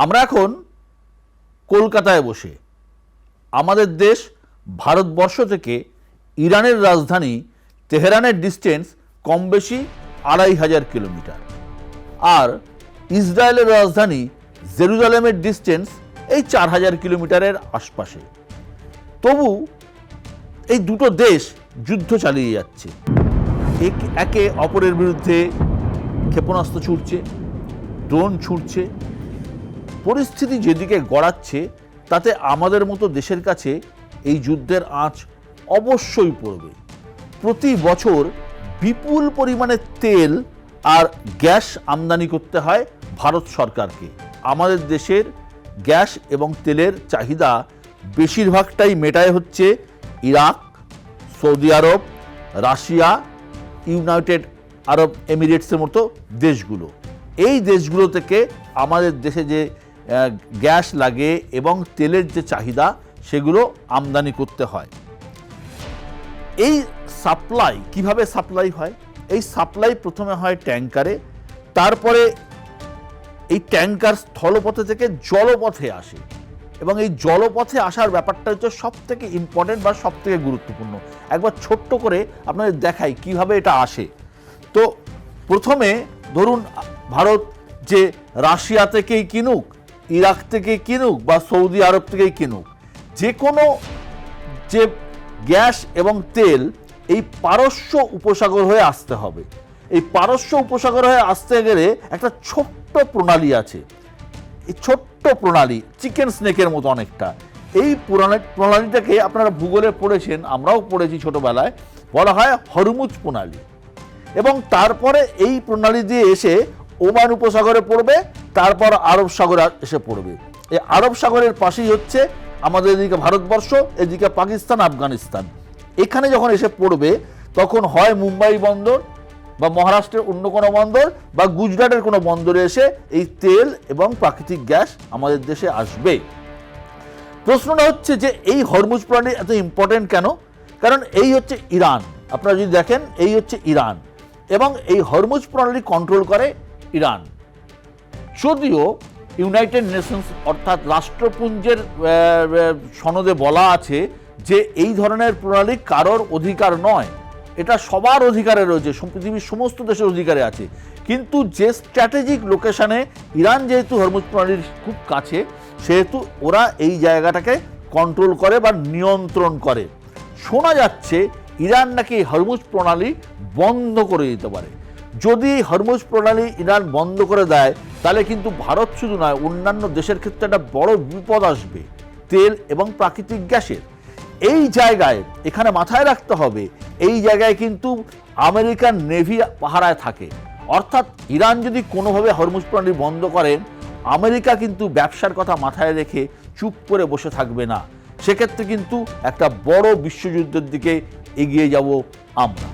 আমরা এখন কলকাতায় বসে আমাদের দেশ ভারতবর্ষ থেকে ইরানের রাজধানী তেহরানের ডিস্টেন্স কম বেশি আড়াই হাজার কিলোমিটার। আর ইসরায়েলের রাজধানী জেরুজালেমের ডিস্টেন্স এই চার হাজার কিলোমিটারের আশপাশে। তবু এই দুটো দেশ যুদ্ধ চালিয়ে যাচ্ছে। এক- একে অপরের বিরুদ্ধে ক্ষেপণাস্ত্র ছুটছে ড্রোন ছুটছে পরিস্থিতি যেদিকে গড়াচ্ছে, তাতে আমাদের মতো দেশের কাছে এই যুদ্ধের আঁচ অবশ্যই পড়বে। প্রতি বছর বিপুল পরিমাণে তেল আর গ্যাস আমদানি করতে হয় ভারত সরকারকে। আমাদের দেশের গ্যাস এবং তেলের চাহিদা বেশিরভাগটাই মেটায় হচ্ছে Iraq, Saudi Arab, Russia, United Arab এমিরেটসের মতো দেশগুলো। এই দেশগুলো থেকে আমাদের দেশে যে গ্যাস লাগে এবং তেলের যে চাহিদা, সেগুলো আমদানি করতে হয়। এই সাপ্লাই কীভাবে সাপ্লাই হয়? এই সাপ্লাই প্রথমে হয় ট্যাঙ্কারে, তারপরে এই ট্যাঙ্কার স্থলপথে থেকে জলপথে আসে। এবং এই জলপথে আসার ব্যাপারটা হচ্ছে সব থেকে ইম্পর্টেন্ট বা সব থেকে গুরুত্বপূর্ণ। একবার ছোট্ট করে আপনাদের দেখাই কীভাবে এটা আসে। তো প্রথমে ধরুন, ভারত যে রাশিয়া থেকেই কিনুক ইরাক থেকে কিনুক বা সৌদি আরব থেকেই কিনুক যে কোনো যে গ্যাস এবং তেল এই পারস্য উপসাগর হয়ে আসতে হবে। এই পারস্য উপসাগর হয়ে আসতে গেলে একটা ছোট্ট প্রণালী আছে। এই ছোট্ট প্রণালী, চিকেন স্নেকের মতো অনেকটা। এই প্রণালী প্রণালীটাকে আপনারা ভূগোলে পড়েছেন, আমরাও পড়েছি ছোটোবেলায়, বলা হয় হরমুজ প্রণালী। এবং তারপরে এই প্রণালী দিয়ে এসে ওমান উপসাগরে পড়বে তারপর আরব সাগরে এসে পড়বে। এই আরব সাগরের পাশেই হচ্ছে আমাদের এদিকে ভারতবর্ষ, এদিকে পাকিস্তান, আফগানিস্তান। এখানে যখন এসে পড়বে, তখন হয় মুম্বাই বন্দর বা মহারাষ্ট্রের অন্য কোনো বন্দর বা গুজরাটের কোনো বন্দরে এসে এই তেল এবং প্রাকৃতিক গ্যাস আমাদের দেশে আসবে। প্রশ্নটা হচ্ছে যে এই হরমুজ প্রণালী এত ইম্পর্টেন্ট কেন? কারণ এই হচ্ছে ইরান। আপনারা যদি দেখেন, এই হচ্ছে ইরান এবং এই হরমুজ প্রণালী কন্ট্রোল করে ইরান। যদিও ইউনাইটেড নেশনস অর্থাৎ রাষ্ট্রপুঞ্জের সনদে বলা আছে যে এই ধরনের প্রণালী কারোর অধিকার নয়। এটা সবার অধিকারে রয়েছে পৃথিবীর সমস্ত দেশের অধিকারে আছে। কিন্তু যে স্ট্র্যাটেজিক লোকেশনে ইরান যেহেতু হরমুজ প্রণালীর খুব কাছে, সেহেতু ওরা এই জায়গাটাকে কন্ট্রোল করে বা নিয়ন্ত্রণ করে। শোনা যাচ্ছে ইরান নাকি হরমুজ প্রণালী বন্ধ করে দিতে পারে। যদি হরমুজ প্রণালী ইরান বন্ধ করে দেয়, তাহলে কিন্তু ভারত শুধু নয়, অন্যান্য দেশের ক্ষেত্রে একটা বড় বিপদ আসবে, তেল এবং প্রাকৃতিক গ্যাসের। এই জায়গায় এখানে মাথায় রাখতে হবে, এই জায়গায় কিন্তু আমেরিকান নেভি পাহারায় থাকে। অর্থাৎ ইরান যদি কোনোভাবে হরমুজ প্রণালী বন্ধ করেন আমেরিকা কিন্তু ব্যবসার কথা মাথায় রেখে চুপ করে বসে থাকবে না। সেক্ষেত্রে কিন্তু একটা বড় বিশ্বযুদ্ধের দিকে এগিয়ে যাব আমরা।